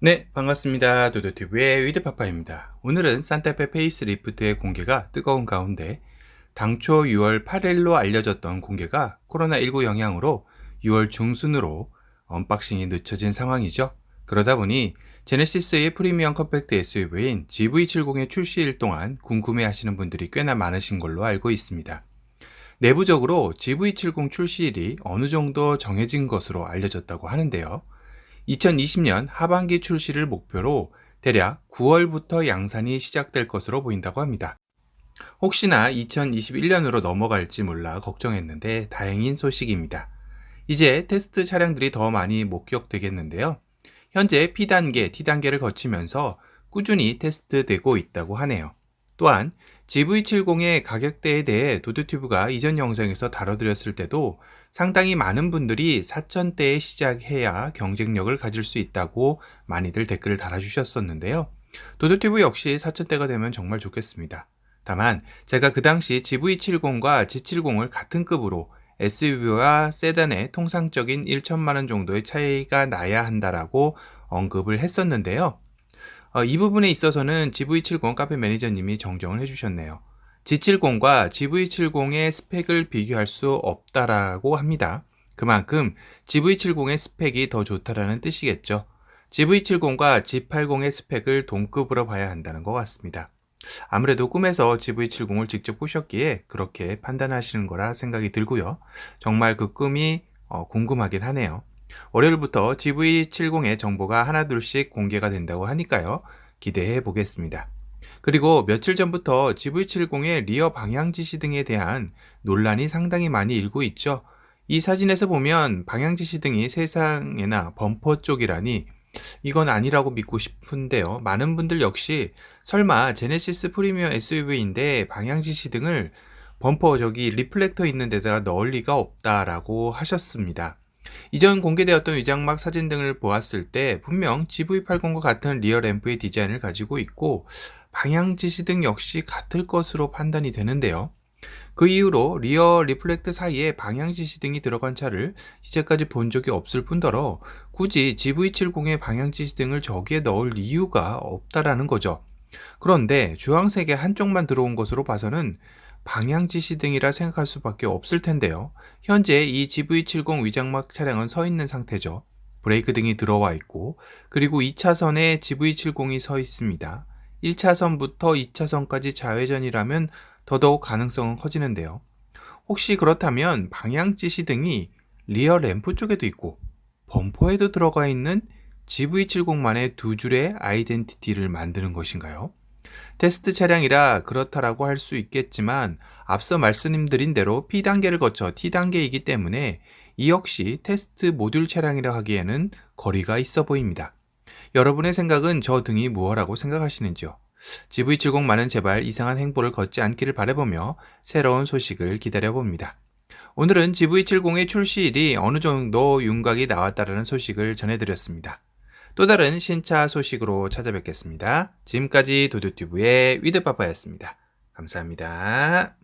네, 반갑습니다. 도도튜브의 위드파파입니다. 오늘은 산타페 페이스 리프트의 공개가 뜨거운 가운데 당초 6월 8일로 알려졌던 공개가 코로나19 영향으로 6월 중순으로 언박싱이 늦춰진 상황이죠. 그러다 보니 제네시스의 프리미엄 컴팩트 SUV인 GV70의 출시일 동안 궁금해 하시는 분들이 꽤나 많으신 걸로 알고 있습니다. 내부적으로 GV70 출시일이 어느 정도 정해진 것으로 알려졌다고 하는데요. 2020년 하반기 출시를 목표로 대략 9월부터 양산이 시작될 것으로 보인다고 합니다. 혹시나 2021년으로 넘어갈지 몰라 걱정했는데 다행인 소식입니다. 이제 테스트 차량들이 더 많이 목격되겠는데요. 현재 P단계, T단계를 거치면서 꾸준히 테스트되고 있다고 하네요. 또한 GV70의 가격대에 대해 도드튜브가 이전 영상에서 다뤄드렸을 때도 상당히 많은 분들이 4천대에 시작해야 경쟁력을 가질 수 있다고 많이들 댓글을 달아주셨었는데요. 도드튜브 역시 4천대가 되면 정말 좋겠습니다. 다만 제가 그 당시 GV70과 G70을 같은 급으로 SUV와 세단의 통상적인 1천만 원 정도의 차이가 나야 한다라고 언급을 했었는데요. 어, 이 부분에 있어서는 GV70 카페 매니저님이 정정을 해주셨네요. G70과 GV70의 스펙을 비교할 수 없다라고 합니다. 그만큼 GV70의 스펙이 더 좋다라는 뜻이겠죠. GV70과 G80의 스펙을 동급으로 봐야 한다는 것 같습니다. 아무래도 꿈에서 GV70을 직접 보셨기에 그렇게 판단하시는 거라 생각이 들고요. 정말 그 꿈이 어, 궁금하긴 하네요. 월요일부터 GV70의 정보가 하나둘씩 공개가 된다고 하니까요. 기대해 보겠습니다. 그리고 며칠 전부터 GV70의 리어 방향 지시 등에 대한 논란이 상당히 많이 일고 있죠. 이 사진에서 보면 방향 지시 등이 세상에나 범퍼 쪽이라니 이건 아니라고 믿고 싶은데요. 많은 분들 역시 설마 제네시스 프리미엄 SUV인데 방향 지시 등을 범퍼 저기 리플렉터 있는 데다가 넣을 리가 없다라고 하셨습니다. 이전 공개되었던 위장막 사진 등을 보았을 때 분명 GV80과 같은 리어 램프의 디자인을 가지고 있고 방향 지시 등 역시 같을 것으로 판단이 되는데요. 그 이후로 리어 리플렉트 사이에 방향 지시 등이 들어간 차를 이제까지 본 적이 없을 뿐더러 굳이 GV70의 방향 지시 등을 저기에 넣을 이유가 없다라는 거죠. 그런데 주황색의 한쪽만 들어온 것으로 봐서는 방향 지시 등이라 생각할 수밖에 없을 텐데요. 현재 이 GV70 위장막 차량은 서 있는 상태죠. 브레이크 등이 들어와 있고 그리고 2차선에 GV70이 서 있습니다. 1차선부터 2차선까지 좌회전이라면 더더욱 가능성은 커지는데요. 혹시 그렇다면 방향 지시 등이 리어 램프 쪽에도 있고 범퍼에도 들어가 있는 GV70만의 두 줄의 아이덴티티를 만드는 것인가요? 테스트 차량이라 그렇다라고 할 수 있겠지만 앞서 말씀드린 대로 P단계를 거쳐 T단계이기 때문에 이 역시 테스트 모듈 차량이라 하기에는 거리가 있어 보입니다. 여러분의 생각은 저 등이 무엇라고 생각하시는지요? GV70만은 제발 이상한 행보를 걷지 않기를 바라보며 새로운 소식을 기다려봅니다. 오늘은 GV70의 출시일이 어느 정도 윤곽이 나왔다는 소식을 전해드렸습니다. 또 다른 신차 소식으로 찾아뵙겠습니다. 지금까지 도도튜브의 위드파파였습니다. 감사합니다.